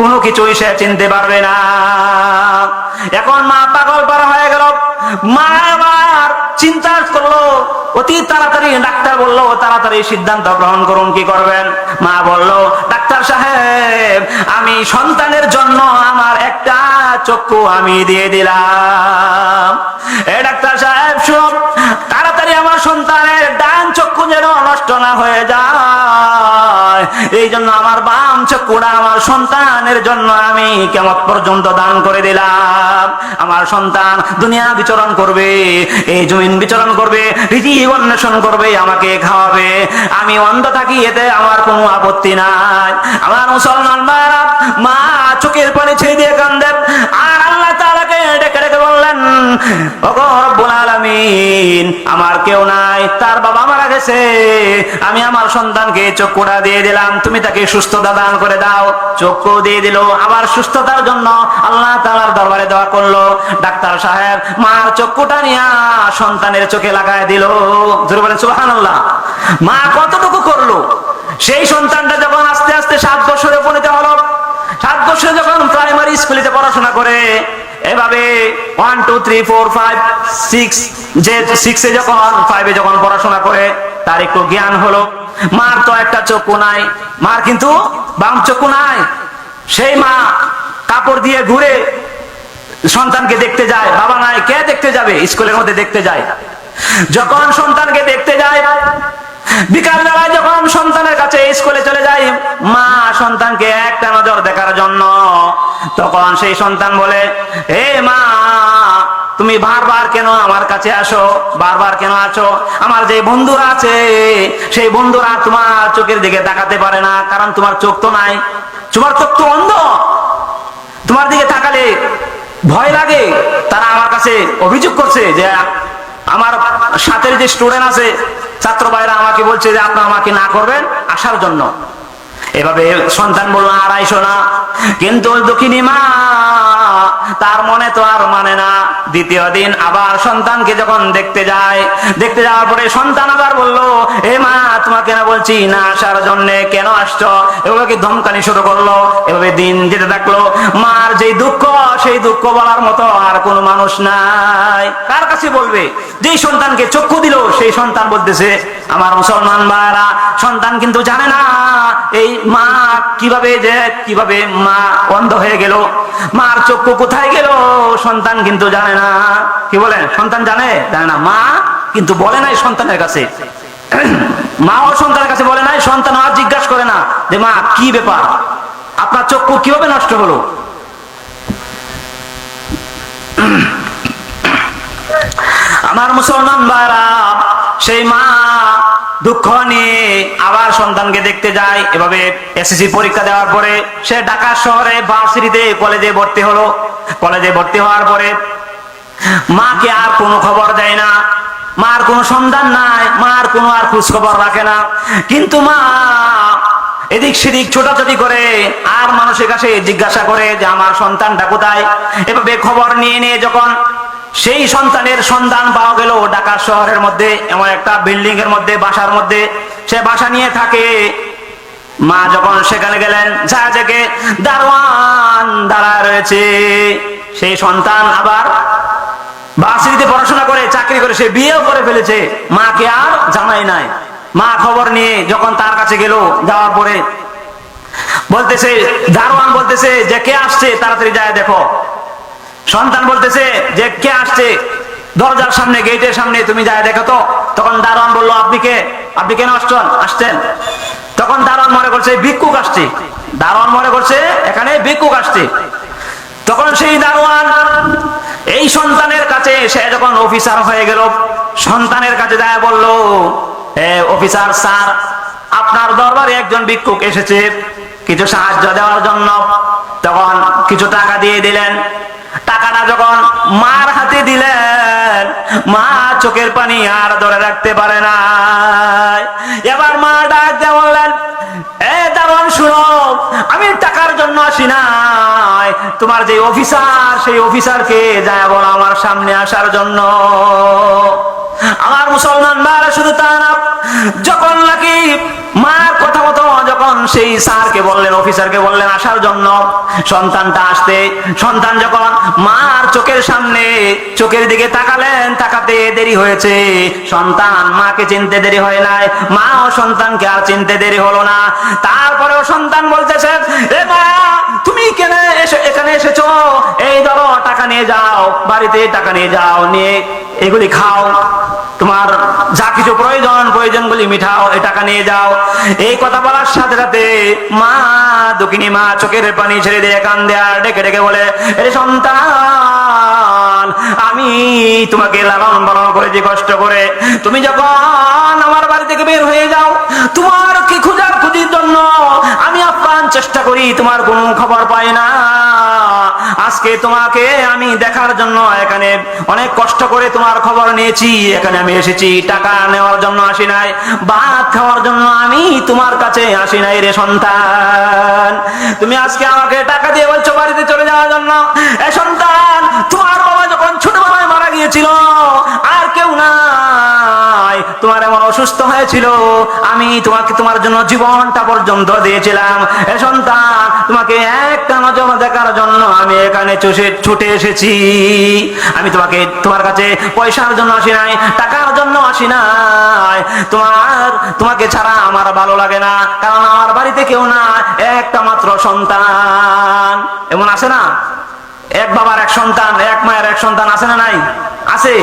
কোনো কিছুই সে চিনতে পারবে না। এখন মা পাগল পারা হয়ে গেল। মা আবার চিন্তা করল, অতি তাড়াতাড়ি ডাক্তার বলল, তাড়াতাড়ি সিদ্ধান্ত গ্রহণ করুন, কি করবেন? মা বলল, ডাক্তার সাহেব, আমি সন্তানের জন্য আমার একটা চক্ষু আমি দিয়ে দিলাম। এ ডাক্তার সাহেব, শুন, তাড়াতাড়ি আমার সন্তানের ডান চক্ষু যেন নষ্ট না হয়ে যায়। এই জন্য আমার বাম আমার সন্তানের জন্য আমি কেমন পর্যন্ত দান করে দিলাম। আমার সন্তান দুনিয়া বিচরণ করবে, এই জমিন বিচরণ করবে অন্বেষণ করবে, আমাকে খাওয়াবে। আমি অন্ধ থাকি, এতে আমার কোনো আপত্তি নাই। আমার মুসলমান মা চোখের পানি ছেড়ে দিয়ে কান্দেন, আর আল্লাহ তাআলাকে ডেকে ডেকে বললেন ওগো রব্বুল আলামিন আমার কেউ নাই, তার বাবা মারা গেছে। আমি আমার সন্তানকে চক্ষুটা দিয়ে দিলাম, তুমি তাকে সুস্থতা দান করে দাও। চক্ষু দিয়ে দিল, আবার সুস্থতার জন্য আল্লাহ তাআলার দরবারে করল। ডাক্তার সাহেব মার চক্ষুটা নিয়ে সন্তানের চোখে লাগায় দিল। মা কতটুকু করল? সেই সন্তানটা যখন আস্তে আস্তে সাত বছরে উপনীত হলো, সাত বছরে যখন প্রাইমারি স্কুলেতে পড়াশোনা করে এভাবে one two three four five six যে সিক্সে যখন ফাইভে যখন পড়াশোনা করে, তার একটু জ্ঞান হলো। মার তো একটা চক্ষু নাই। মার কিন্তু বাম চক্ষু নাই। সেই মা কাপড় দিয়ে ঘুরে সন্তানকে দেখতে যায়, বাবা নাই, কে দেখতে যাবে? স্কুলের মধ্যে দেখতে যায়। যখন সন্তানকে দেখতে যায় বিকাল বেলায় যখন সন্তানের কাছে স্কুলে চলে যায়, মা সন্তানকে একটা নজর দেখার জন্য, তখন সেই সন্তান বলে হে মা, তুমি বারবার কেন আমার কাছে আসো? বারবার কেন আছো আমার যে বন্ধুরা আছে, সেই বন্ধুরা তোমার চোখের দিকে তাকাতে পারে না, কারণ তোমার চোখ তো নাই। তোমার চোখ তো অন্ধ। তোমার দিকে তাকালে ভয় লাগে। তারা আমার কাছে অভিযোগ করছে যে আমার সাথে যে স্টুডেন্ট আছে, ছাত্র ভাইরা আমাকে বলছে যে আপনার আমাকে না করবেন আসার জন্য। এভাবে সন্তান বলল আড়াইশো না। কিন্তু দুঃখিনী মা তার মনে তো আর মানে না। দ্বিতীয় দিন আবার সন্তানকে যখন দেখতে যায়, দেখতে যাওয়ার পরে সন্তান আবার বলল, এ মা, তোমাকে না বলছি, না আসার জন্য কেন আসছো? এভাবে কি ধমকানি শুরু করল? এভাবে দিন যেতে থাকল। মার যে দুঃখ, সেই দুঃখ বলার মতো আর কোনো মানুষ নাই। কার কাছে বলবে? যেই সন্তানকে চক্ষু দিল, সেই সন্তান বলতেছে, আমার মুসলমান ভাইরা সন্তান কিন্তু জানে না, এই মা কীভাবে যে, কীভাবে মা অন্ধ হয়ে গেল। মার চক্ষু কোথায় গেল? সন্তান কিন্তু জানে না। কি বলে সন্তান জানে? জানে না। মা কিন্তু বলে নাই সন্তানের কাছে। মা ও সন্তানের কাছে বলে নাই, সন্তান আর জিজ্ঞাসা করে না যে, মা, কি ব্যাপার? আপনার চক্ষু কীভাবে নষ্ট হলো? আমার মুসলমান ভাইরা, সেই মা দুঃখ নিয়ে আবার সন্তানকে দেখতে যায়। এভাবে এসএসসি পরীক্ষা দেওয়ার পরে সে ঢাকা শহরে ভার্সিটিতে কলেজে ভর্তি হলো। কলেজে ভর্তি হওয়ার পরে মাকে আর কোনো খবর দেয় না। মার কোনো সন্ধান নাই, মার কোনো আর খোঁজ খবর রাখে না। কিন্তু মা এদিক সেদিক ছোটাছুটি করে আর মানুষের কাছে জিজ্ঞাসা করে যে, আমার সন্তানটা কোথায়? এভাবে খবর নিয়ে নিয়ে যখন সেই সন্তানের সন্ধান পাওয়া গেল ঢাকা শহরের মধ্যে এমন একটা বিল্ডিং এর মধ্যে, বাসার মধ্যে। সে বাসা নিয়ে থাকে। মা যখন সেখানে গেলেন থেকে দারোয়ান দাঁড়ায় রয়েছে। সেই সন্তান আবার ভার্সিটিতে পড়াশোনা করে, চাকরি করে, সে বিয়েও করে ফেলেছে। মাকে আর জানাই নাই। মা খবর নিয়ে যখন তার কাছে গেল, যাওয়ার পরে বলতেছে, দারোয়ান বলতেছে যে, কে আসছে? তাড়াতাড়ি যায় দেখো। সন্তান বলতেছে যে, কে আসছে? দরজার সামনে, গেটের সামনে, তুমি যায় দেখো তো। তখন দারোয়ান বলল, আপনি কে? আপনি কেন আসছেন? আসছেন? তখন দারোয়ান মনে করছে, ভিক্ষুক আসছে। দারোয়ান মনে করছে, এখানে ভিক্ষুক আসছে। তখন সেই দারোয়ান এই সন্তানের কাছে সে যখন অফিসার হয়ে গেল, সন্তানের কাছে যায় বলল অফিসার স্যার, আপনার দরবারে একজন ভিক্ষুক এসেছে। কিছু সাহায্য দেওয়ার জন্য। তখন কিছু টাকা দিয়ে দিলেন। মার হাতে দিলেন। মা চোখের পানি আর ধরে রাখতে পারে না। এবার মা ডাক দিয়ে বললেন, এ দারোয়ান, শুনো, আমি টাকার জন্য আসি নাই। তোমার যে অফিসার, সেই অফিসারকে যায় বলো আমার সামনে আসার জন্য। আমার মুসলমান মারা শুধু তা না, যখন নাকি মার কথা মতো যখন সেই স্যারকে বললেন, অফিসারকে বললেন, আসার জন্য সন্তানটা আসতে। সন্তান যখন মার চোখের সামনে চোখের দিকে তাকালেন, তাকাতে দেরি হয়েছে। সন্তান মাকে চিনতে দেরি হয় নাই। মা ও সন্তানকে আর চিনতে দেরি হলো না। তারপরেও সন্তান বলতেছে, এ মা, তুমি কেন এসে, এখানে এসেছ? এই ধরো, টাকা নিয়ে যাও, বাড়িতে টাকা নিয়ে যাও, নিয়ে এগুলি খাও। তোমার যা কিছু প্রয়োজন, প্রয়োজনগুলি মিঠাও এই টাকা নিয়ে যাও। এই কথা বলার সাথে সাথে মা দুঃখিনী মা চোখের পানি ছেড়ে দিয়ে কান আর ডেকে ডেকে বলে, এ সন্তান, আমি তোমাকে লালন পালন করেছি কষ্ট করে তুমি যখন আমার বাড়ি থেকে বের হয়ে যাও, তোমার কি খুঁজার খুঁজির জন্য আমি আপ্রাণ চেষ্টা করি, তোমার কোনো খবর পাই না। আজকে তোমাকে আমি দেখার জন্য এখানে অনেক কষ্ট করে তোমার খবর নিয়েছি। এখানে আমি এসেছি, টাকা নেওয়ার জন্য আসি নাই, ভাত খাওয়ার জন্য আমি তোমার কাছে আসি নাই রে সন্তান। তুমি আজকে আমাকে টাকা দিয়ে বলছো বাড়িতে চলে যাওয়ার জন্য। এ সন্তান, তোমার বাবা যখন ছোটবেলায় মারা গিয়েছিল, আর কেউ নাই, তোমার এমন অসুস্থ হয়েছিল, আমি তোমাকে তোমার জন্য জীবনটা পর্যন্ত দিয়েছিলাম। এ সন্তান তোমাকে একটা নজর দেখার জন্য আমি এখানে চষে, ছুটে এসেছি। আমি তোমাকে, তোমার কাছে পয়সার জন্য আসি নাই, টাকার জন্য আসি নাই। তোমার, তোমাকে ছাড়া আমার ভালো লাগে না, কারণ আমার বাড়িতে কেউ না, একটা মাত্র সন্তান। এমন আছে না? এক বাবার এক সন্তান, এক মায়ের এক সন্তান আছে না নাই? আছে।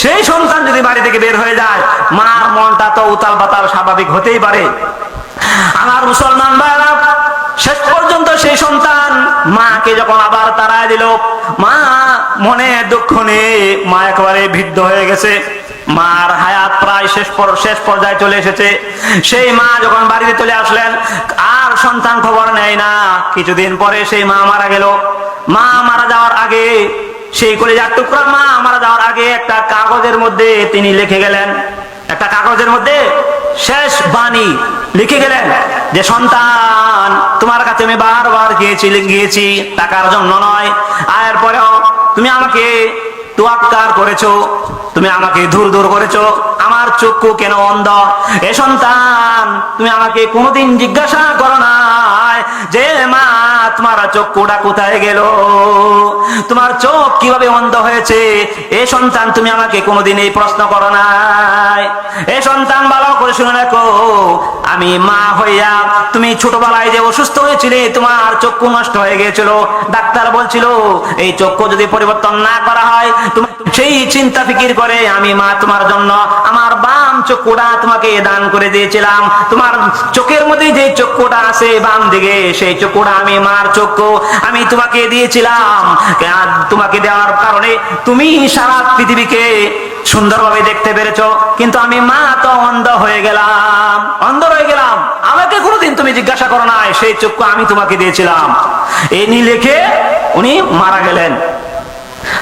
সেই সন্তান যদি বাড়ি থেকে বের হয়ে যায়, মার মনটা তো উতাল পাতাল স্বাভাবিক হতেই পারে। আমার মুসলমান ভাইরা শেষ পর্যন্ত সেই সন্তান মাকে যখন আবার তাড়ায় দিল, মা, মনে দুঃখ নেই, মা একেবারে ভিদ্ধ হয়ে গেছে। মার হায়াত প্রায় শেষ শেষ পর্যায়ে চলে এসেছে। সেই মা যখন বাড়িতে চলে আসলেন, আর সন্তান খবর নেয় না। কিছুদিন পরে সেই মা মারা গেল। মা মারা যাওয়ার আগে সেই কলেজার টুকরা মা মারা যাওয়ার আগে একটা কাগজের মধ্যে তিনি লিখে গেলেন। একটা কাগজের মধ্যে শেষ বাণী লিখে গেলেন। যে সন্তান, তোমার কাছে আমি বারবার গিয়েছি গিয়েছি, টাকার জন্য নয়। আয়ের পরেও তুমি আমাকে তুয়াক্কার করেছ, তুমি আমাকে দূর দূর করেছ। আমার চক্ষু কেন অন্ধ? এ সন্তান তুমি আমাকে কোনোদিন জিজ্ঞাসা করো নাই যে, মা, তোমার চক্ষুটা কোথায় গেল? তোমার চোখ কীভাবে অন্ধ হয়েছে? এ সন্তান তুমি আমাকে কোনোদিন এই প্রশ্ন করো নাই। এ সন্তান, ভালো করে শুনে রাখো। আমি মা হইয়া, তুমি ছোটবেলায় যে অসুস্থ হয়েছিলে, তোমার চক্ষু নষ্ট হয়ে গিয়েছিল। ডাক্তার বলছিল, এই চক্ষু যদি পরিবর্তন না করা হয়, তুমি সেই চিন্তা ফিকির করে আমি মা তোমার জন্য আমার বাম চক্ষুটা তোমাকে দান করে দিয়েছিলাম। তোমার চোখের মধ্যে যে চক্ষুটা আছে বাম দিকে সেই চক্ষুটা আমি মার চক্ষু আমি তোমাকে দিয়েছিলাম। তোমাকে দেওয়ার কারণে তুমি সারা পৃথিবীকে সুন্দরভাবে দেখতে পেরেছ। কিন্তু আমি মা তো অন্ধ হয়ে গেলাম। অন্ধ হয়ে গেলাম। আমাকে কোনোদিন তুমি জিজ্ঞাসা করো নাই, সেই চক্ষু আমি তোমাকে দিয়েছিলাম। এই নিয়ে উনি মারা গেলেন।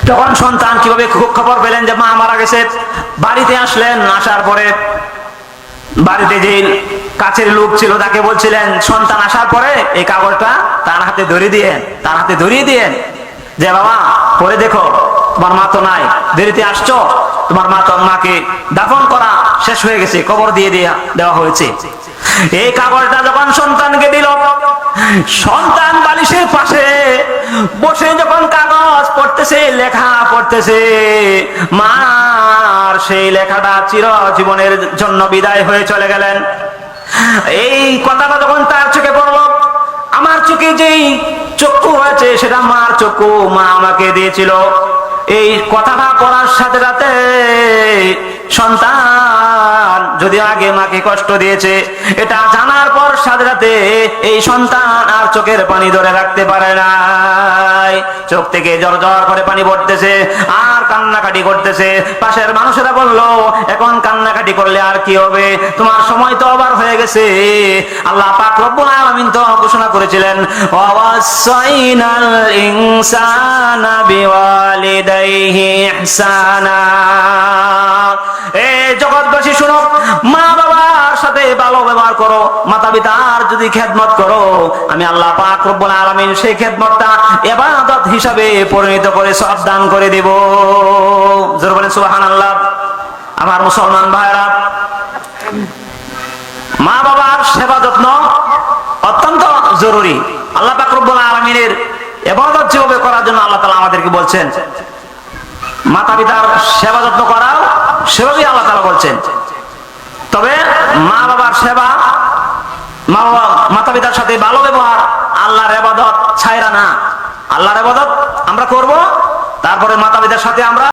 তখন সন্তান কীভাবে খবর পেলেন যে মা মারা গেছে? বাড়িতে আসলেন, আসার পরে বাড়িতে যে কাছের লোক ছিল তাকে বলছিলেন, সন্তান আসার পরে এই কাগজটা তার হাতে ধরিয়ে দিয়েন, তার হাতে ধরিয়ে দিয়েন। যে বাবা, পরে দেখো, তোমার মা তো নাই, দেরিতে আসছো, তোমার মা তো মাকে দাফন করা শেষ হয়ে গেছে, কবর দিয়ে দেয়া, দেওয়া হয়েছে। এই কাগজটা যখন সন্তানকে দিল, সন্তান বালিশের পাশে বসে যখন কাগজ পড়তেছে, লেখা পড়তেছে, মার সেই লেখাটা চির জীবনের জন্য বিদায় হয়ে চলে গেলেন। এই কথাটা যখন তার চোখে পড়ল, আমার চোখে যেই চক্ষু হয়েছে, সেটা মার চক্ষু, মা আমাকে দিয়েছিল। এই কথাটা পড়ার সাথে সাথে সন্তান যদি আগে মাকে কষ্ট দিয়েছে, এটা জানার পর সাথে এই সন্তান আর চোখের পানি ধরে রাখতে পারে নাই। চোখ থেকে জ্বর জ্বর করে পানি পড়তেছে, আর কান্নাকাটি করতেছে। পাশের মানুষেরা বলল, এখন কান্নাকাটি করলে আর কি হবে? তোমার সময় তো আবার হয়ে গেছে। আল্লাহ পাক রব্বুল আলামিন তো ঘোষণা করেছিলেন ওয়াসাইনাল ইনসানা বিওয়ালিদাইহি ইহসানা। জগৎবাসী শুনো, মা বাবার সাথে ভালো ব্যবহার করো, মাতা পিতার যদি খেদমত করো, আমি আল্লাহ পাক রব্বুল আলামিন সেই খেদমতটা ইবাদত হিসাবে পরিণত করে সব দান করে দেব। জোর বলে সুবহানাল্লাহ। আমার মুসলমান ভাইরা মা বাবার সেবা যত্ন অত্যন্ত জরুরি। আল্লাহ পাক রব্বুল আলামিনের এবাদত যেভাবে করার জন্য আল্লাহ তাআলা আমাদেরকে বলছেন, মাতা পিতার সেবা যত্ন করাও সেভাবেই আল্লাহ তালা বলছেন। তবে মা বাবার সেবা মা বাবা মাতা পিতার সাথে ভালো ব্যবহার, আল্লাহর এবাদত ছায়রা না। আল্লাহর এবাদত আমরা করব, তারপরে মাতা পিতার সাথে আমরা